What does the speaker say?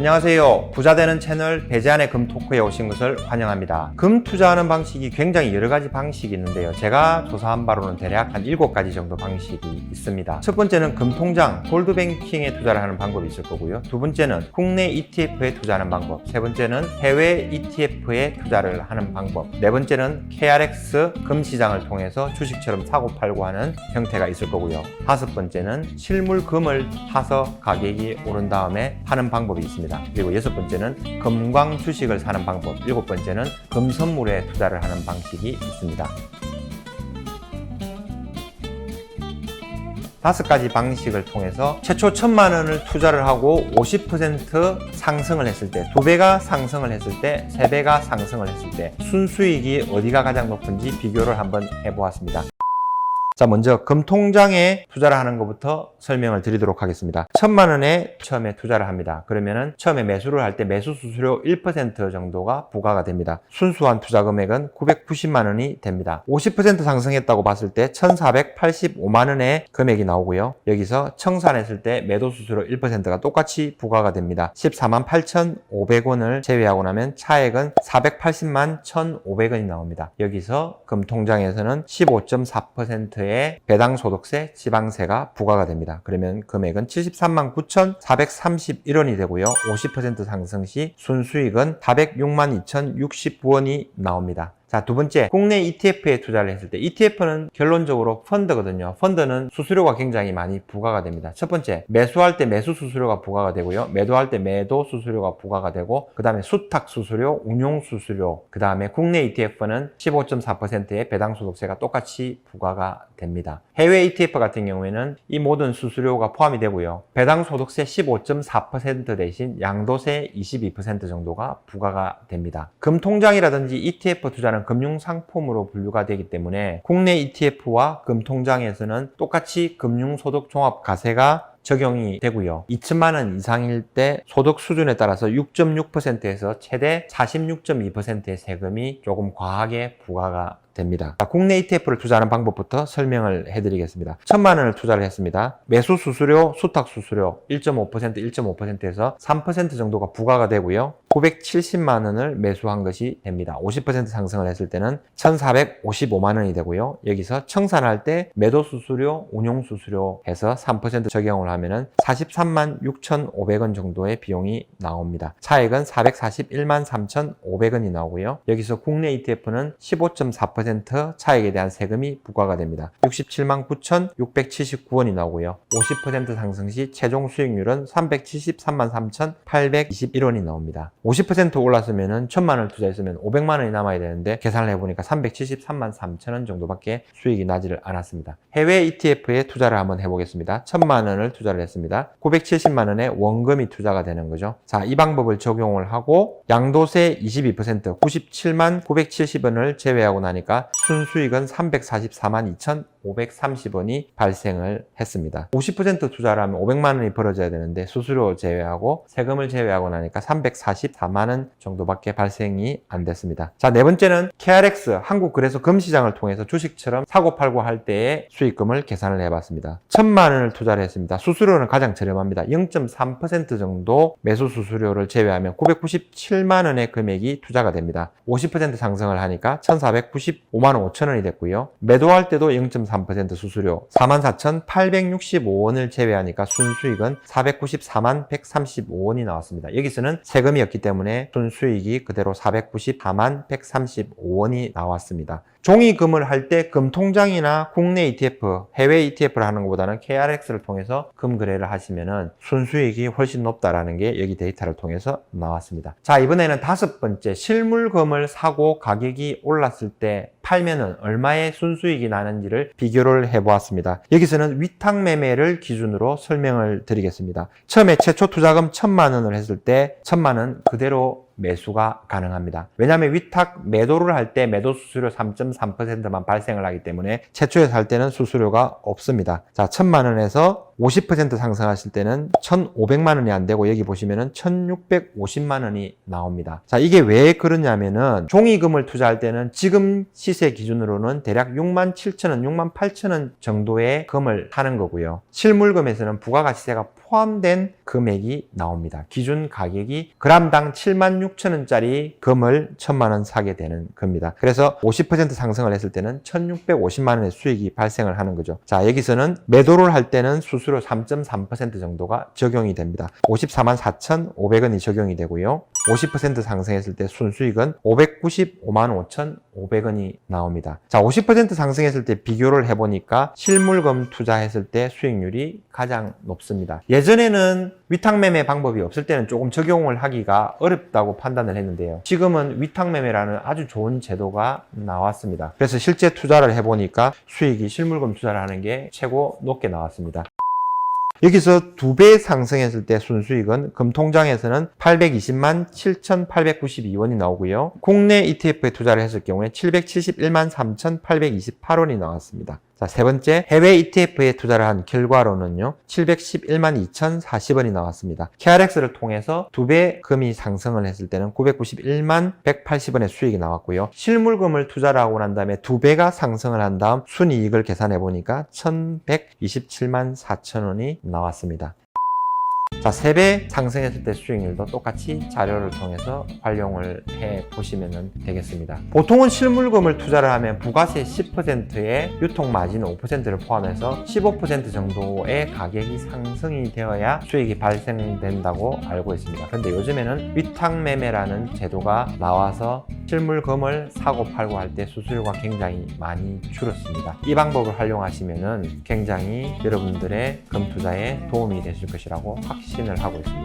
안녕하세요. 부자되는 채널 배재한의 금토크에 오신 것을 환영합니다. 금 투자하는 방식이 굉장히 여러 가지 방식이 있는데요. 제가 조사한 바로는 대략 한 7가지 정도 방식이 있습니다. 첫 번째는 금통장, 골드뱅킹에 투자를 하는 방법이 있을 거고요. 두 번째는 국내 ETF에 투자하는 방법. 세 번째는 해외 ETF에 투자를 하는 방법. 네 번째는 KRX 금시장을 통해서 주식처럼 사고 팔고 하는 형태가 있을 거고요. 다섯 번째는 실물 금을 사서 가격이 오른 다음에 하는 방법이 있습니다. 그리고 여섯 번째는 금광 주식을 사는 방법. 일곱 번째는 금 선물에 투자를 하는 방식이 있습니다. 다섯 가지 방식을 통해서 최초 천만 원을 투자를 하고 50% 상승을 했을 때, 두 배가 상승을 했을 때, 세 배가 상승을 했을 때, 순수익이 어디가 가장 높은지 비교를 한번 해보았습니다. 자, 먼저 금통장에 투자를 하는 것부터 설명을 드리도록 하겠습니다. 천만 원에 처음에 투자를 합니다. 그러면은 처음에 매수를 할 때 매수 수수료 1% 정도가 부과가 됩니다. 순수한 투자 금액은 990만 원이 됩니다. 50% 상승했다고 봤을 때 1,485만 원의 금액이 나오고요. 여기서 청산했을 때 매도 수수료 1%가 똑같이 부과가 됩니다. 14만 8,500원을 제외하고 나면 차액은 480만 1,500원이 나옵니다. 여기서 금통장에서는 15.4%의 배당 소득세, 지방세가 부과가 됩니다. 그러면 금액은 73만 9,431원이 되고요. 50% 상승 시 순수익은 406만 2,069원이 나옵니다. 자, 두 번째, 국내 ETF에 투자를 했을 때 ETF는 결론적으로 펀드거든요. 펀드는 수수료가 굉장히 많이 부과가 됩니다. 첫 번째, 매수할 때 매수 수수료가 부과가 되고요. 매도할 때 매도 수수료가 부과가 되고, 그 다음에 수탁 수수료, 운용 수수료, 그 다음에 국내 ETF는 15.4%의 배당 소득세가 똑같이 부과가 됩니다. 해외 ETF 같은 경우에는 이 모든 수수료가 포함이 되고요. 배당 소득세 15.4% 대신 양도세 22% 정도가 부과가 됩니다. 금통장이라든지 ETF 투자는 금융 상품으로 분류가 되기 때문에 국내 ETF와 금통장에서는 똑같이 금융소득 종합과세가 적용이 되고요. 2천만 원 이상일 때 소득 수준에 따라서 6.6%에서 최대 46.2%의 세금이 조금 과하게 부과가 됩니다. 자, 국내 ETF를 투자하는 방법부터 설명을 해드리겠습니다. 천만 원을 투자를 했습니다. 매수 수수료, 수탁 수수료 1.5%, 1.5%에서 3% 정도가 부과가 되고요. 970만 원을 매수한 것이 됩니다. 50% 상승을 했을 때는 1,455만 원이 되고요. 여기서 청산할 때 매도 수수료, 운용 수수료 해서 3% 적용을 하면은 43만 6,500원 정도의 비용이 나옵니다. 차액은 441만 3,500원이 나오고요. 여기서 국내 ETF는 15.4% 차액에 대한 세금이 부과가 됩니다. 67만 9,679원이 나오고요. 50% 상승 시 최종 수익률은 373만 3,821원이 나옵니다. 50% 올랐으면은 1천만 원을 투자했으면 500만 원이 남아야 되는데 계산을 해보니까 373만 3천 원 정도밖에 수익이 나지를 않았습니다. 해외 ETF에 투자를 한번 해보겠습니다. 1천만 원을 투자를 했습니다. 970만 원의 원금이 투자가 되는 거죠. 자, 이 방법을 적용을 하고 양도세 22% 97만 970원을 제외하고 나니까 순수익은 344만 2천 530원이 발생을 했습니다. 50% 투자를 하면 500만 원이 벌어져야 되는데 수수료 제외하고 세금을 제외하고 나니까 344만 원 정도밖에 발생이 안 됐습니다. 자, 네 번째는 KRX 한국 거래소 금시장을 통해서 주식처럼 사고 팔고 할 때의 수익금을 계산을 해봤습니다. 천만 원을 투자를 했습니다. 수수료는 가장 저렴합니다. 0.3% 정도 매수 수수료를 제외하면 997만 원의 금액이 투자가 됩니다. 50% 상승을 하니까 1,495만 5천 원이 됐고요. 매도할 때도 0.3% 수수료 44,865원을 제외하니까 순수익은 494만 135원이 나왔습니다. 여기서는 세금이었기 때문에 순수익이 그대로 494만 135원이 나왔습니다. 종이금을 할 때 금통장이나 국내 ETF, 해외 ETF를 하는 것보다는 KRX를 통해서 금 거래를 하시면은 순수익이 훨씬 높다라는 게 여기 데이터를 통해서 나왔습니다. 자, 이번에는 다섯 번째 실물금을 사고 가격이 올랐을 때 팔면은 얼마의 순수익이 나는지를 비교를 해보았습니다. 여기서는 위탁 매매를 기준으로 설명을 드리겠습니다. 처음에 최초 투자금 천만 원을 했을 때 천만 원 그대로 매수가 가능합니다. 왜냐하면 위탁 매도를 할 때 매도 수수료 3.3%만 발생을 하기 때문에 최초에 살 때는 수수료가 없습니다. 자, 천만 원에서 50% 상승하실 때는 1,500만 원이 안 되고 여기 보시면은 1,650만 원이 나옵니다. 자, 이게 왜 그러냐면은 종이금을 투자할 때는 지금 시세 기준으로는 대략 6만 7천 원, 6만 8천 원 정도의 금을 사는 거고요. 실물금에서는 부가가치세가 포함된 금액이 나옵니다. 기준 가격이 그람당 7만 6천 원짜리 금을 1천만 원 사게 되는 겁니다. 그래서 50% 상승을 했을 때는 1,650만 원의 수익이 발생을 하는 거죠. 자, 여기서는 매도를 할 때는 수수료 3.3% 정도가 적용이 됩니다. 54만 4,500원이 적용이 되고요. 50% 상승했을 때 순수익은 595만 5,500원이 나옵니다. 자, 50% 상승했을 때 비교를 해보니까 실물금 투자했을 때 수익률이 가장 높습니다. 예전에는 위탁매매 방법이 없을 때는 조금 적용을 하기가 어렵다고 판단을 했는데요. 지금은 위탁매매라는 아주 좋은 제도가 나왔습니다. 그래서 실제 투자를 해보니까 수익이 실물금 투자를 하는 게 최고 높게 나왔습니다. 여기서 두 배 상승했을 때 순수익은 금통장에서는 820만 7,892원이 나오고요. 국내 ETF에 투자를 했을 경우에 771만 3,828원이 나왔습니다. 자, 세 번째, 해외 ETF에 투자를 한 결과로는요, 711만 2,040원이 나왔습니다. KRX를 통해서 두 배 금이 상승을 했을 때는 991만 180원의 수익이 나왔고요. 실물금을 투자를 하고 난 다음에 두 배가 상승을 한 다음 순이익을 계산해 보니까 1,127만 4천원이 나왔습니다. 자, 3배 상승했을 때 수익률도 똑같이 자료를 통해서 활용을 해 보시면 되겠습니다. 보통은 실물금을 투자를 하면 부가세 10%에 유통 마진 5%를 포함해서 15% 정도의 가격이 상승이 되어야 수익이 발생된다고 알고 있습니다. 그런데 요즘에는 위탁매매라는 제도가 나와서 실물금을 사고 팔고 할 때 수수료가 굉장히 많이 줄었습니다. 이 방법을 활용하시면 굉장히 여러분들의 금 투자에 도움이 되실 것이라고 확신을 하고 있습니다.